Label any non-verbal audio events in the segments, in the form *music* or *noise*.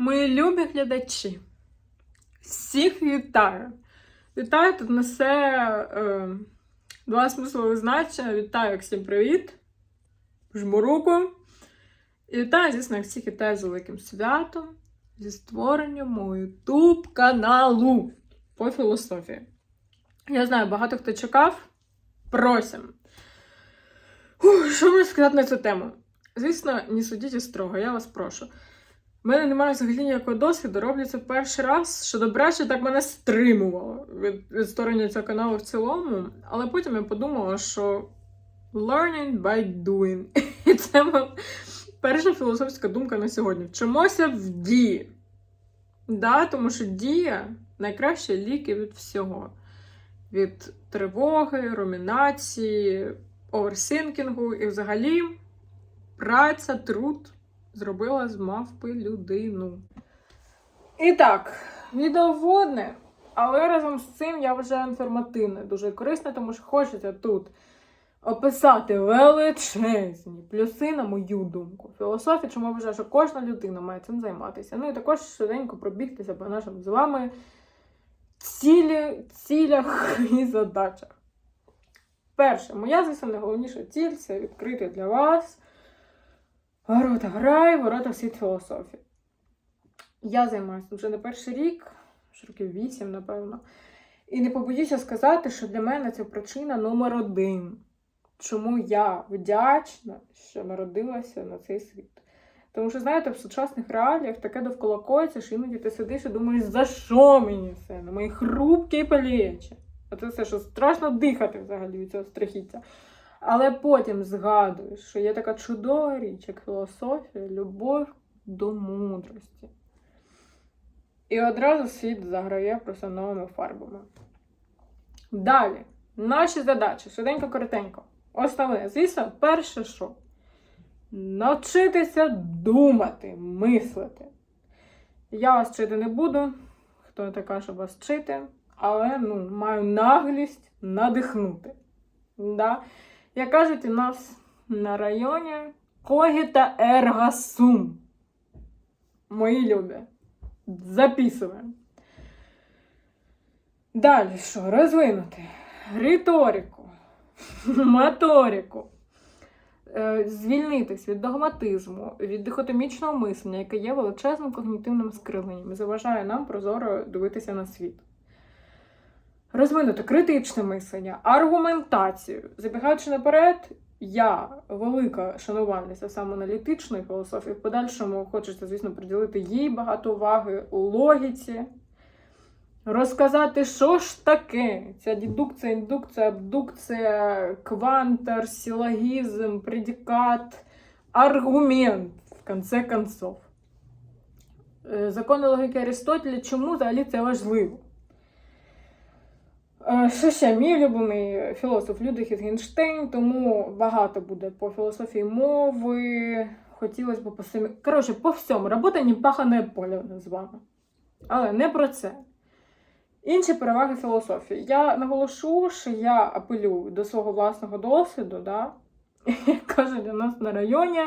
Мої любі глядачі, всіх вітаю! Вітаю тут несе е, два смислові значення. Вітаю всім привіт! Жму руку. І вітаю, звісно, всіх вітаю з великим святом зі створенням мого YouTube каналу по філософії. Я знаю, багато хто чекав. Просим. Ух, що мені сказати на цю тему? Звісно, не судіть строго, я вас прошу. У мене немає взагалі ніякого досвіду, роблю це перший раз, що добре, що так мене стримувало від, від створення цього каналу в цілому. Але потім я подумала, що learning by doing. *laughs* І це перша філософська думка на сьогодні. Вчимося в дії. Да, тому що дія найкращі ліки від всього. Від тривоги, румінації, оверсинкінгу і взагалі праця, труд зробила з мавпи людину. І так, відео вводне, але разом з цим я вважаю інформативне, дуже корисне, тому що хочеться тут описати величезні плюси, на мою думку. Філософія, чому я вважаю, що кожна людина має цим займатися. Ну і також швиденько пробігтися по нашим з вами цілі, цілях і задачах. Перше, моя, звісно, найголовніша ціль це відкрити для вас ворота грай, ворота світ філософії. Я займаюся вже не перший рік, років вісім, напевно. І не побоюся сказати, що для мене це причина номер один. Чому я вдячна, що народилася на цей світ. Тому що, знаєте, в сучасних реаліях таке довкола коїться, що іноді ти сидиш і думаєш, за що мені це? На мої хрупкі плечі. А це все, що страшно дихати взагалі від цього страхіття. Але потім згадуєш, що є така чудова річ, як філософія, любов до мудрості. І одразу світ заграє просто новими фарбами. Далі, наші задачі, швиденько коротенько. Основне, звісно, перше що? Навчитися думати, мислити. Я вас вчити не буду, хто не така, щоб вас вчити, але ну, маю наглість надихнути. Да? Як кажуть, у нас на районі когіта ерга сум. Мої любі. Записуємо. Далі що? Розвинути риторику, *laughs* моторику, Е, звільнитись від догматизму, від дихотомічного мислення, яке є величезним когнітивним скривленням і заважає нам прозоро дивитися на світ. Розвинути критичне мислення, аргументацію. Забігаючи наперед, я велика шанувальниця самоаналітичної філософії. В подальшому хочеться, звісно, приділити їй багато уваги логіці. Розказати, що ж таке ця дедукція, індукція, абдукція, квантер, силогізм, предикат, аргумент, в конце концов. Е, Закони логіки Аристотеля, чому взагалі це важливо? Е, Що ще? Мій улюблений філософ Людвиг Гінштейн, тому багато буде по філософії мови. Хотілося б по самі. Коротше, по всьому. Робота не пахане поле з вами. Але не про це. Інші переваги філософії. Я наголошу, що я апелюю до свого власного досвіду, да? *laughs* як кажуть у нас на районі,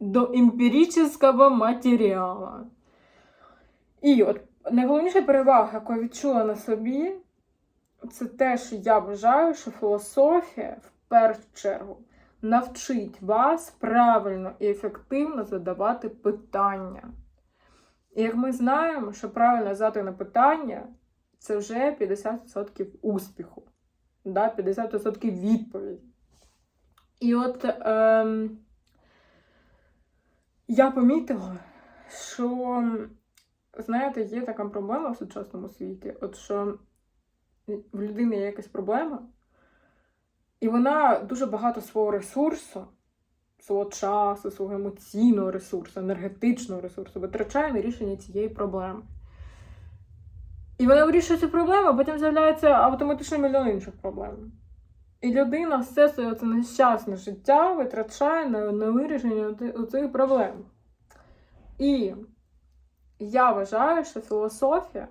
до емпіричного матеріалу. І от найголовніша перевага, яку я відчула на собі, це те, що я вважаю, що філософія в першу чергу навчить вас правильно і ефективно задавати питання. І як ми знаємо, що правильно задане питання це вже 50% успіху, да? 50% відповіді. І от ем, я помітила, що, знаєте, є така проблема в сучасному світі, от що в людини є якась проблема, і вона дуже багато свого ресурсу, свого часу, свого емоційного ресурсу, енергетичного ресурсу витрачає на рішення цієї проблеми. І вона вирішує цю проблему, а потім з'являється автоматично мільйон інших проблем. І людина все своє це нещасне життя витрачає на, на вирішення цих проблем. І я вважаю, що філософія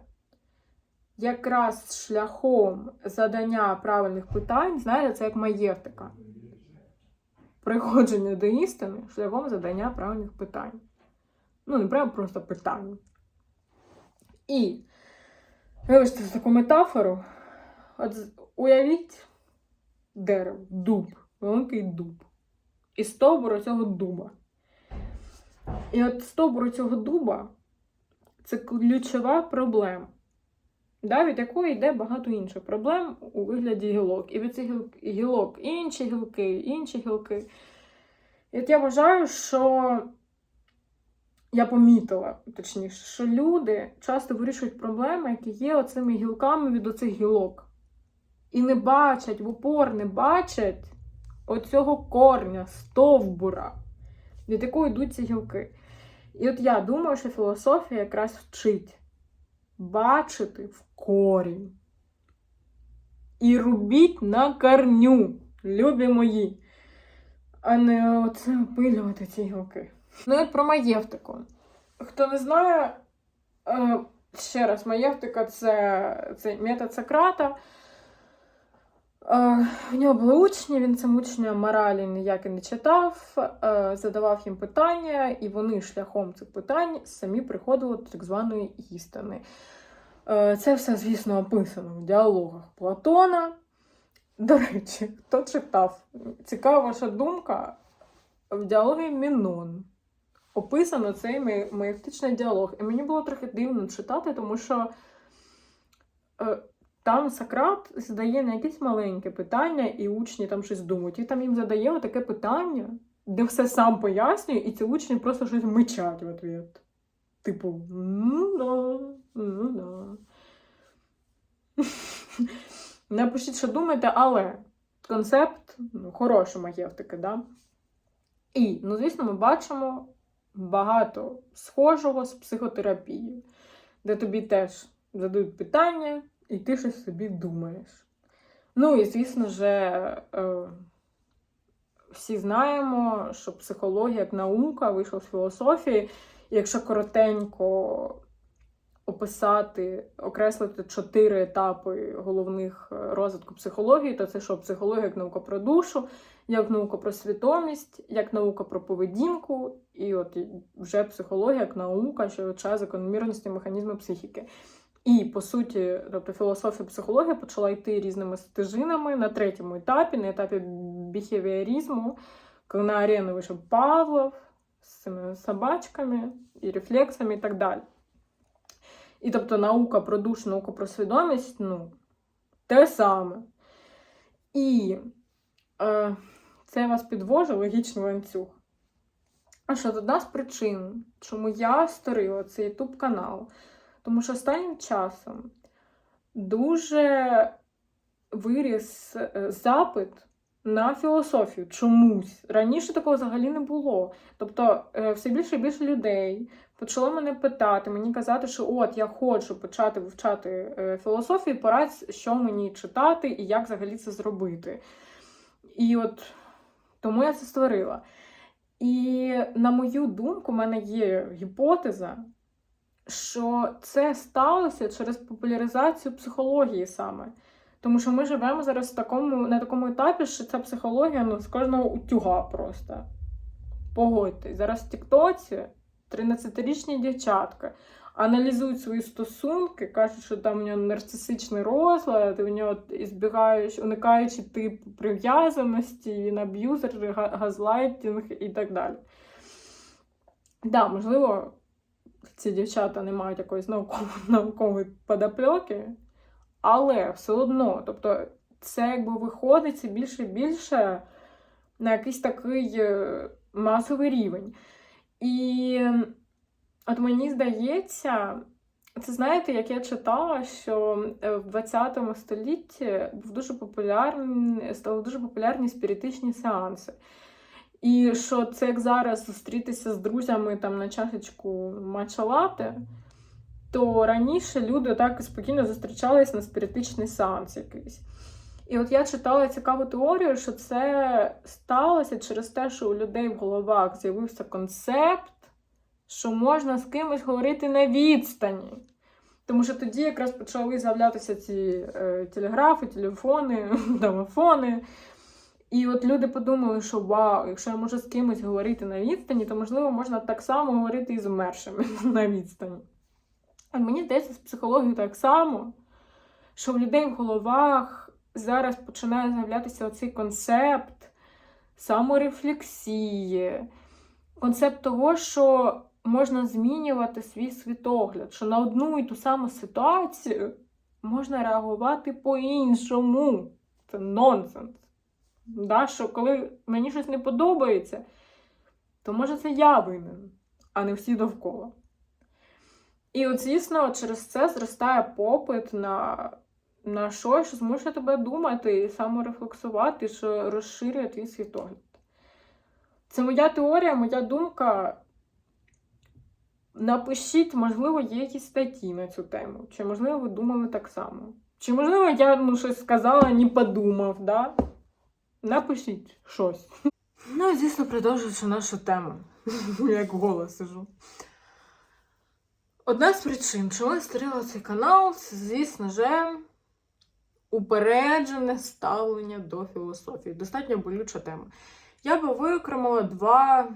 якраз шляхом задання правильних питань, знаєте, це як маєвтика. Приходження до істини шляхом задання правильних питань. Ну, не прямо просто питання. І, вибачте таку метафору. От уявіть дерево, дуб, великий дуб. І стовбур цього дуба. І от стовбур цього дуба це ключова проблема, да, від якої йде багато інших проблем у вигляді гілок. І від цих гілок інші гілки, інші гілки. І от я вважаю, що я помітила, точніше, що люди часто вирішують проблеми, які є оцими гілками від оцих гілок. І не бачать, в упор не бачать оцього корня, стовбура, від якого йдуть ці гілки. І от я думаю, що філософія якраз вчить бачити в корінь. І рубіть на корню, любі мої, а не оце опилювати ці гілки. Ну, як про маєвтику. Хто не знає, е, ще раз, маєвтика це, це метод Сократа. Е, В нього були учні, він цим учням моралі ніяк і не читав, е, задавав їм питання, і вони шляхом цих питань самі приходили до так званої істини. Е, Це все, звісно, описано в діалогах Платона. До речі, хто читав? Цікава ваша думка в діалогі Мінон. Описано цей має- маєвтичний діалог. І мені було трохи дивно читати, тому що там Сократ задає не якесь маленьке питання, і учні там щось думають. І там їм задає таке питання, де все сам пояснює, і ці учні просто щось мичать в ответ. Типу, ну да, ну да. *laughs* Напишіть, що думаєте, але концепт ну, хороший маєвтики, да? І, ну, звісно, ми бачимо багато схожого з психотерапією, де тобі теж задають питання, і ти щось собі думаєш. Ну і, звісно ж, е, всі знаємо, що психологія як наука вийшла з філософії. Якщо коротенько описати, окреслити чотири етапи головних е, розвитку психології, то це що психологія як наука про душу, як наука про свідомість, як наука про поведінку, і от вже психологія як наука, що вивчає закономірності механізми психіки. І по суті, тобто філософія психологія почала йти різними стежинами на третьому етапі, на етапі біхевіоризму, коли на арену вийшов Павлов з цими собачками і рефлексами і так далі. І тобто наука про душу, наука про свідомість, ну, те саме. І е, це вас підвожу, логічний ланцюг. А що одна з причин, чому я створила цей YouTube канал, тому що останнім часом дуже виріс е, запит на філософію чомусь. Раніше такого взагалі не було. Тобто, е, все більше і більше людей почало мене питати, мені казати, що от я хочу почати вивчати е, філософію, порадь, що мені читати і як взагалі це зробити. І от тому я це створила. І на мою думку, в мене є гіпотеза, що це сталося через популяризацію психології саме. Тому що ми живемо зараз в такому, на такому етапі, що ця психологія ну, з кожного утюга просто. Погодьтесь, зараз в Тіктоці 13-річні дівчатка аналізують свої стосунки, кажуть, що там у нього нарцисичний розлад, у нього збігаючи, уникаючи тип прив'язаності, він аб'юзер, газлайтінг і так далі. Так, да, можливо, ці дівчата не мають якоїсь *laughs* наукової, наукової подопльоки, але все одно, тобто, це якби виходить більше і більше на якийсь такий е, масовий рівень. І от мені здається, це знаєте, як я читала, що е, в 20 столітті був дуже популярні, стали дуже популярні спіритичні сеанси. І що це як зараз зустрітися з друзями там на чашечку матча-лати, то раніше люди так спокійно зустрічались на спіритичний сеанс якийсь. І от я читала цікаву теорію, що це сталося через те, що у людей в головах з'явився концепт, що можна з кимось говорити на відстані. Тому що тоді якраз почали з'являтися ці е, телеграфи, телефони, *laughs* домофони. І от люди подумали, що вау, якщо я можу з кимось говорити на відстані, то можливо можна так само говорити і з умершими *laughs* на відстані. А мені здається, з психологією так само, що в людей в головах зараз починає з'являтися оцей концепт саморефлексії, концепт того, що можна змінювати свій світогляд, що на одну і ту саму ситуацію можна реагувати по-іншому. Це нонсенс. Да, що коли мені щось не подобається, то може це я винен, а не всі довкола. І от, звісно, через це зростає попит на на щось, що змушує тебе думати і саморефлексувати, що розширює твій світогляд. Це моя теорія, моя думка. Напишіть, можливо, є якісь статті на цю тему. Чи, можливо, ви думали так само. Чи, можливо, я ну, щось сказала, не подумав, да? Напишіть щось. Ну, і, звісно, продовжуючи нашу тему. *laughs* Як голос сижу. Одна з причин, чому я створила цей канал, це, звісно же, упереджене ставлення до філософії. Достатньо болюча тема. Я би виокремила два,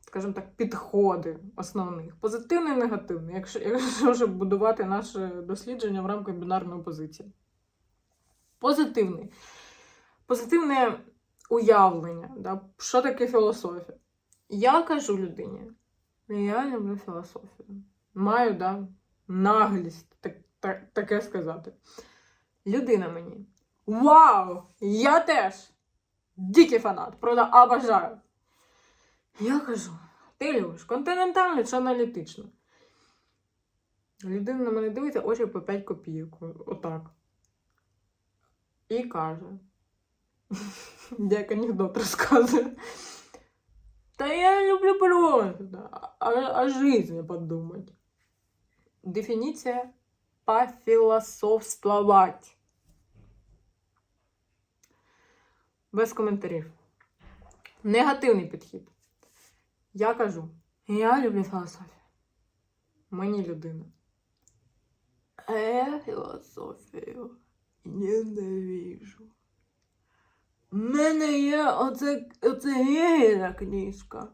скажімо так, підходи основних: позитивний і негативний, якщо, якщо вже будувати наше дослідження в рамках бінарної позиції. Позитивний. Позитивне уявлення, да? що таке філософія. Я кажу людині, я люблю філософію. Маю да, наглість так, так, таке сказати. Людина мені. Вау! Я теж! Дикий фанат, правда, обожаю. Я кажу, ти любиш континентальну чи аналітичну? Людина на мене дивиться очі по 5 копійок. Отак. І каже. *laughs* Як анекдот розказує. Та я люблю просто о, о жизни подумать. Дефініція пофілософствовать. Без коментарів. Негативний підхід. Я кажу, я люблю філософію. Мені людина. А я філософію ненавижу. У мене є оце, оце гейна книжка.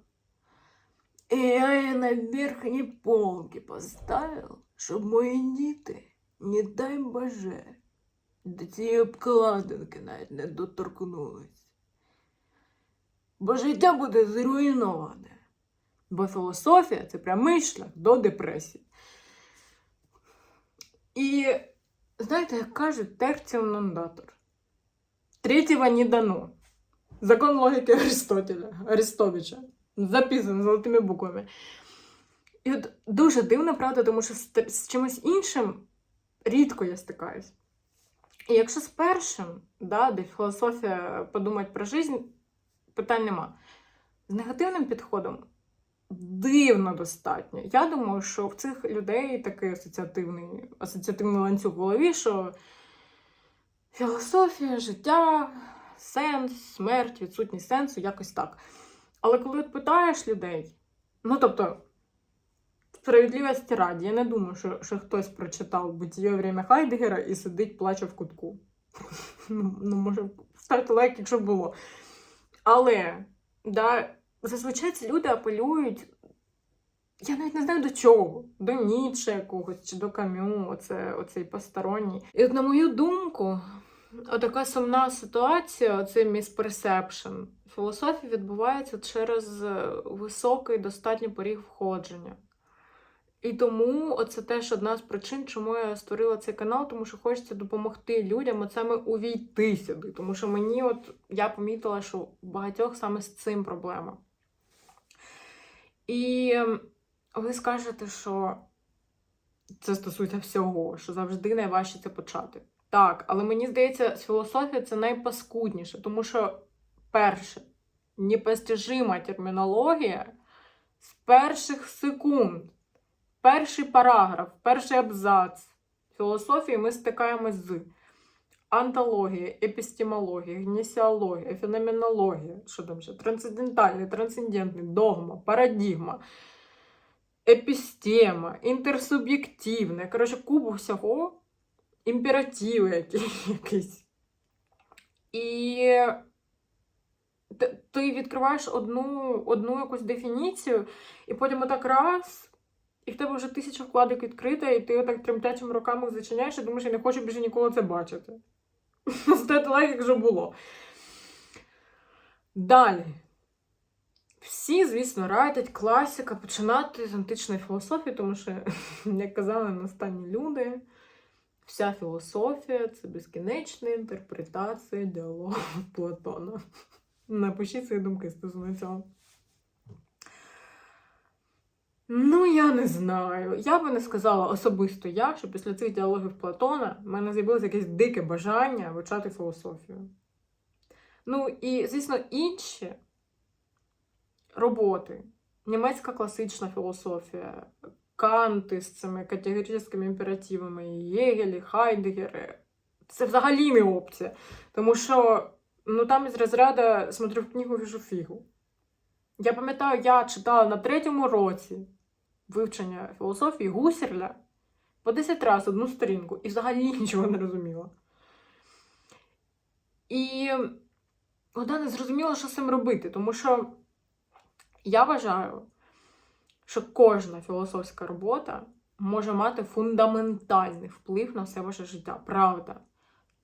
І я її на верхній полки поставив, щоб мої діти, не дай Боже, до цієї обкладинки навіть не доторкнулись. Бо життя буде зруйноване. Бо філософія це прямий шлях до депресії. І знаєте, як кажуть, терціум нондатор. Третьего не дано. Закон логіки *laughs* Аристотеля, Арестовича. Записаний золотими буквами. І от дуже дивно, правда, тому що з, з чимось іншим рідко я стикаюсь. І якщо з першим, да, де філософія подумати про життя, питань нема. З негативним підходом дивно достатньо. Я думаю, що в цих людей такий асоціативний, асоціативний ланцюг в голові, що філософія, життя, сенс, смерть, відсутність сенсу, якось так. Але коли питаєш людей, ну тобто, справедливості раді, я не думаю, що що хтось прочитав «Бутіє время Хайдегера і сидить, плаче в кутку. *laughs* Ну, ну, може, ставте лайк, якщо було. Але, да, зазвичай ці люди апелюють. Я навіть не знаю до чого, до Ніцше якогось чи до камю, оце, оцей посторонній. І от на мою думку, отака сумна ситуація, оцей місперсепшн філософії відбувається через високий достатньо поріг входження. І тому це теж одна з причин, чому я створила цей канал, тому що хочеться допомогти людям от саме увійти сюди. Тому що мені, от я помітила, що у багатьох саме з цим проблема. І ви скажете, що це стосується всього, що завжди найважче це почати. Так, але мені здається, філософія це найпаскудніше, тому що, перше, непостижима термінологія з перших секунд, перший параграф, перший абзац філософії ми стикаємось з. Антологія, епістемологія, гнісіологія, феноменологія, що там ще, трансцендентальний, трансцендентний, догма, парадігма, епістема, інтерсуб'єктивне. Коротше, кубу всього імператив якийсь. І Ти відкриваєш одну, одну якусь дефініцію, і потім отак раз, і в тебе вже тисяча вкладок відкрита, і ти отак тремтячими руками зачиняєш і думаєш, я не хочу більше ніколи це бачити. *laughs* Стати лайк, як вже було. Далі. Всі, звісно, радять класика починати з античної філософії, тому що, *laughs* як казали настанні люди, вся філософія це безкінечна інтерпретація діалогу *laughs* Платона. Напишіть свої думки стосовно цього. Ну, я не знаю. Я би не сказала особисто я, що після цих діалогів Платона в мене з'явилося якесь дике бажання вивчати філософію. Ну, і, звісно, інші роботи. Німецька класична філософія, Канти з цими категоричними імперативами, Єгелі, Хайдегери. Це взагалі не опція. Тому що ну, там із розряду смотрю в книгу, віжу фігу. Я пам'ятаю, я читала на третьому році вивчення філософії Гусерля по 10 разів одну сторінку і взагалі нічого не розуміла. І вона не зрозуміла, що з цим робити, тому що я вважаю, що кожна філософська робота може мати фундаментальний вплив на все ваше життя, правда.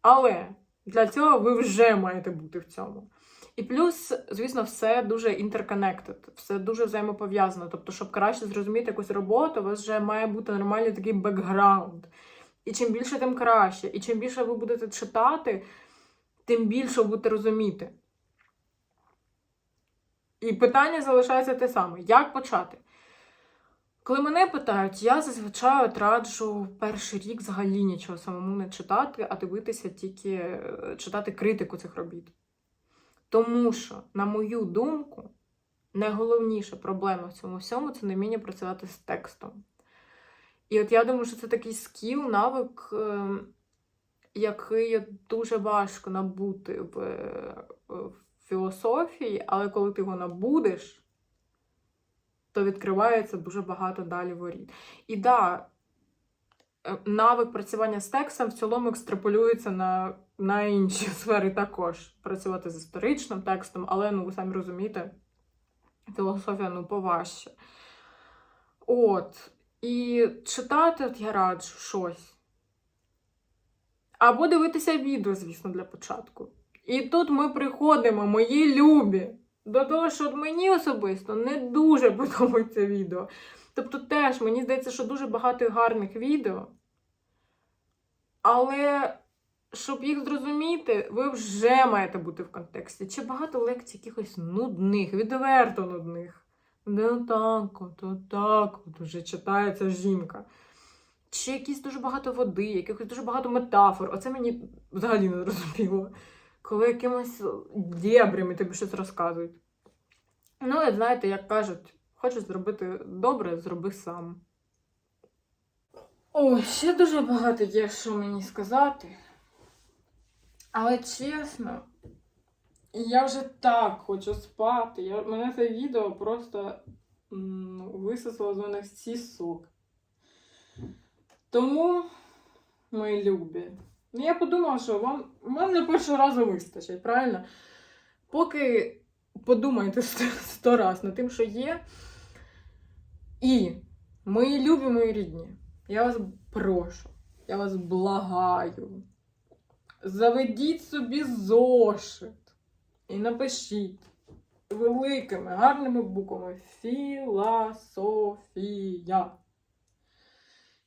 Але для цього ви вже маєте бути в цьому. І плюс, звісно, все дуже interconnected, все дуже взаємопов'язано. Тобто, щоб краще зрозуміти якусь роботу, у вас вже має бути нормальний такий бекграунд. І чим більше, тим краще. І чим більше ви будете читати, тим більше будете розуміти. І питання залишається те саме: як почати? Коли мене питають, я зазвичай от раджу перший рік взагалі нічого самому не читати, а дивитися тільки е, читати критику цих робіт. Тому що, на мою думку, найголовніша проблема в цьому всьому це не вміння працювати з текстом. І от я думаю, що це такий скіл, навик, е, який дуже важко набути в, е, в філософії, але коли ти його набудеш, то відкривається дуже багато далі воріт. І да, е, навик працювання з текстом в цілому екстраполюється на, на інші *laughs* сфери також. Працювати з історичним текстом, але ну ви самі розумієте, філософія ну поважче. От. І читати от я раджу щось. Або дивитися відео, звісно, для початку. І тут ми приходимо, мої любі, до того, що мені особисто не дуже *laughs* подобається відео. Тобто, теж мені здається, що дуже багато гарних відео. Але щоб їх зрозуміти, ви вже маєте бути в контексті. Чи багато лекцій якихось нудних, відверто нудних. Де отак, от, отак, от уже читається жінка. Чи якісь дуже багато води, якихось дуже багато метафор. Оце мені взагалі не зрозуміло. Коли якимось дєбрями тобі щось розказують. Ну, і знаєте, як кажуть, хочеш зробити добре, зроби сам. Ой, ще дуже багато є, що мені сказати. Але чесно, я вже так хочу спати. Я, мене це відео просто м, висосало з мене всі соки. Тому, мої любі, ну я подумала, що вам, вам на першого разу вистачить, правильно? Поки подумайте сто, раз над тим, що є. І, мої любі, мої рідні, я вас прошу, я вас благаю. Заведіть собі зошит і напишіть великими гарними буквами Філософія.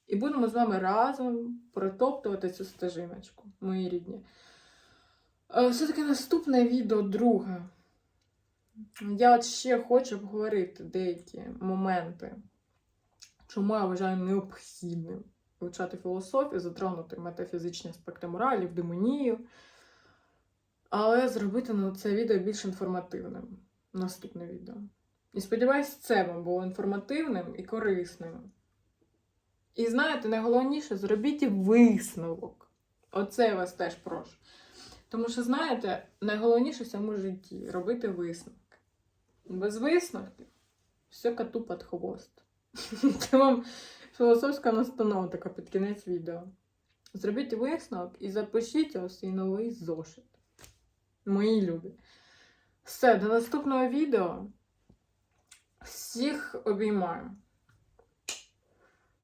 І будемо з вами разом протоптувати цю стежиночку, мої рідні. Е, Все-таки наступне відео друге. Я от ще хочу обговорити деякі моменти, чому я вважаю необхідним вивчати філософію, затронути метафізичні аспекти моралі, демонію. Але зробити ну, це відео більш інформативним. Наступне відео. І сподіваюсь, це вам було інформативним і корисним. І знаєте, найголовніше, зробіть висновок. Оце я вас теж прошу. Тому що, знаєте, найголовніше в цьому житті робити висновки. Без висновків все коту під хвост. *laughs* Це вам філософська настанова така під кінець відео. Зробіть висновок і запишіть в свій новий зошит. Мої любі. Все, до наступного відео. Всіх обіймаю.